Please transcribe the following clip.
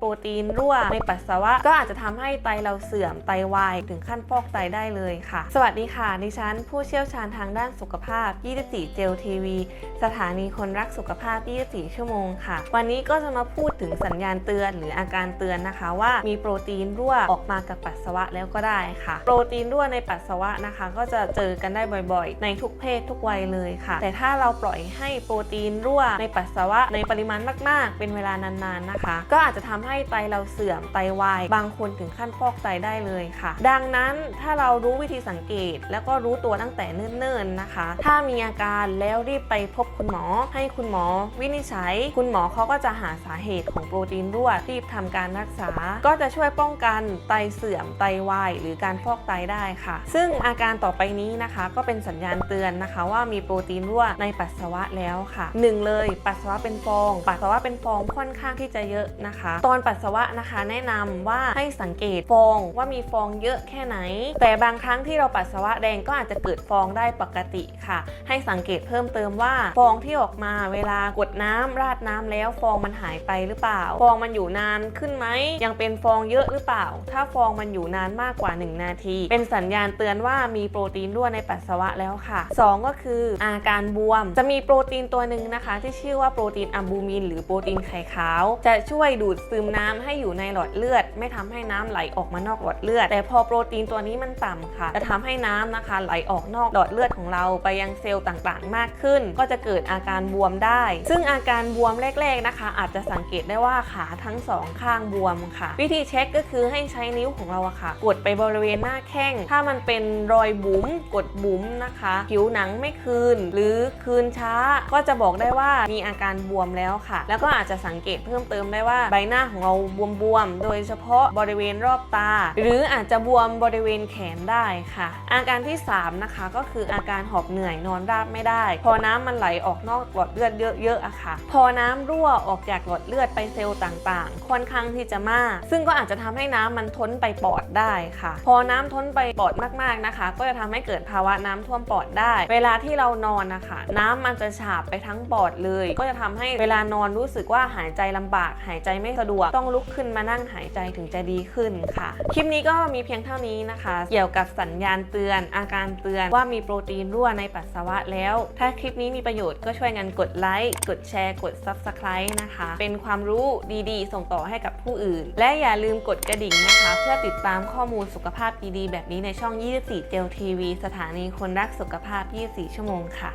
โปรตีนรั่วในปัสสาวะ ก็อาจจะทำให้ไตเราเสื่อมไตวายถึงขั้นฟอกไตได้เลยค่ะ สวัสดีค่ะ ดิฉัน ผู้เชี่ยวชาญทางด้านสุขภาพ 24 เจลทีวี สถานีคนรักสุขภาพ 24 ชั่วโมงค่ะ วันนี้ก็จะมาพูดถึงสัญญาณเตือนหรืออาการเตือนนะคะ ว่ามีโปรตีนรั่วออกมากับปัสสาวะแล้วก็ได้ค่ะ โปรตีนรั่วในปัสสาวะนะคะ ก็จะเจอกันได้บ่อยๆ ในทุกเพศทุกวัยเลยค่ะ แต่ถ้าเราปล่อยให้โปรตีนรั่วในปัสสาวะในปริมาณมาก ๆ เป็นเวลานานๆนะคะ ก็อาจจะทำให้ไตเราเสื่อมไตวาย บางคนถึงขั้นฟอกไตได้เลยค่ะ ดังนั้นถ้าเรารู้วิธีสังเกต แล้วก็รู้ตัวตั้งแต่เนิ่นๆนะคะ ถ้ามีอาการแล้วรีบไปพบคุณหมอ ให้คุณหมอวินิจฉัย คุณหมอเขาก็จะหาสาเหตุของโปรตีนรั่วรีบทำการรักษา ก็จะช่วยป้องกันไตเสื่อมไตวาย หรือการฟอกไตได้ค่ะ ซึ่งอาการต่อไปนี้นะคะ ก็เป็นสัญญาณเตือนนะคะ ว่ามีโปรตีนรั่วในปัสสาวะแล้วค่ะหนึ่งเลยปัสสาวะเป็นฟอง ปัสสาวะเป็นฟองค่อนข้างที่จะเยอะนะคะ ตอนปัสสาวะนะคะ แนะนำว่าให้สังเกตฟองว่ามีฟองเยอะแค่ไหน แต่บางครั้งที่เราปัสสาวะแดงก็อาจจะเกิดฟองได้ปกติค่ะ ให้สังเกตเพิ่มเติมว่า ฟองที่ออกมาเวลากดน้ำราดน้ำแล้วฟองมันหายไปหรือเปล่า ฟองมันอยู่นานขึ้นไหมยังเป็นฟองเยอะหรือเปล่า ถ้าฟองมันอยู่นานมากกว่า 1 นาที เป็นสัญญาณเตือนว่ามีโปรตีนรั่วในปัสสาวะแล้วค่ะสองก็คืออาการบวม จะมีโปรตีนตัวหนึ่งนะคะ ที่ชื่อว่าโปรตีนอัลบูมิน หรือโปรตีนไข่ขาว จะช่วยดูดซึมน้ำให้อยู่ในหลอดเลือด ไม่ทำให้น้ำไหลออกมานอกหลอดเลือด แต่พอโปรตีนตัวนี้มันต่ำค่ะ จะทำให้น้ำนะคะไหลออกนอกหลอดเลือดของเราไปยังเซลล์ต่างๆ มากขึ้น ก็จะเกิดอาการบวมได้ ซึ่งอาการบวมแรก ๆนะคะ อาจจะสังเกตได้ว่าขาทั้งสองข้างบวมค่ะ วิธีเช็คก็คือให้ใช้นิ้วของเราอะค่ะ กดไปบริเวณหน้าแข้ง ถ้ามันเป็นรอยบุ๋มกดบุ๋มนะคะ ผิวหนังไม่คืน หรือคืนช้า ก็จะบอกได้ว่ามีอาการบวมแล้วค่ะ แล้วก็อาจจะสังเกตเพิ่มเติมได้ว่าใบหน้าของเราบวมๆ โดยเฉพาะบริเวณรอบตา หรืออาจจะบวมบริเวณแขนได้ค่ะ อาการที่ 3 นะคะก็คืออาการหอบเหนื่อยนอนราบไม่ได้ พอน้ำมันไหลออกนอกหลอดเลือดเยอะๆอะค่ะ พอน้ำรั่วออกจากหลอดเลือดไปเซลล์ต่างๆ ค่อนข้างที่จะมาก ซึ่งก็อาจจะทำให้น้ำมันท้นไปปอดได้ค่ะ พอน้ำท้นไปปอดมากๆนะคะ ก็จะทำให้เกิดภาวะน้ำท่วมปอดได้ เวลาที่เรานอนนะคะ น้ำมันจะฉาบไปทั้งปอดเลย ก็จะทำให้เวลานอนรู้สึกว่าหายใจลำบาก หายใจไม่สะดวกต้องลุกขึ้นมานั่งหายใจถึงจะดีขึ้นค่ะ คลิปนี้ก็มีเพียงเท่านี้นะคะ เกี่ยวกับสัญญาณเตือน อาการเตือนว่ามีโปรตีนรั่วในปัสสาวะแล้ว ถ้าคลิปนี้มีประโยชน์ก็ช่วยกันกดไลค์กดแชร์ กด Subscribe นะคะ เป็นความรู้ดีๆ ส่งต่อให้กับผู้อื่น และอย่าลืมกดกระดิ่งนะคะ เพื่อติดตามข้อมูลสุขภาพดีๆ แบบนี้ในช่อง 24 เจลทีวีสถานีคนรักสุขภาพ 24 ชั่วโมงค่ะ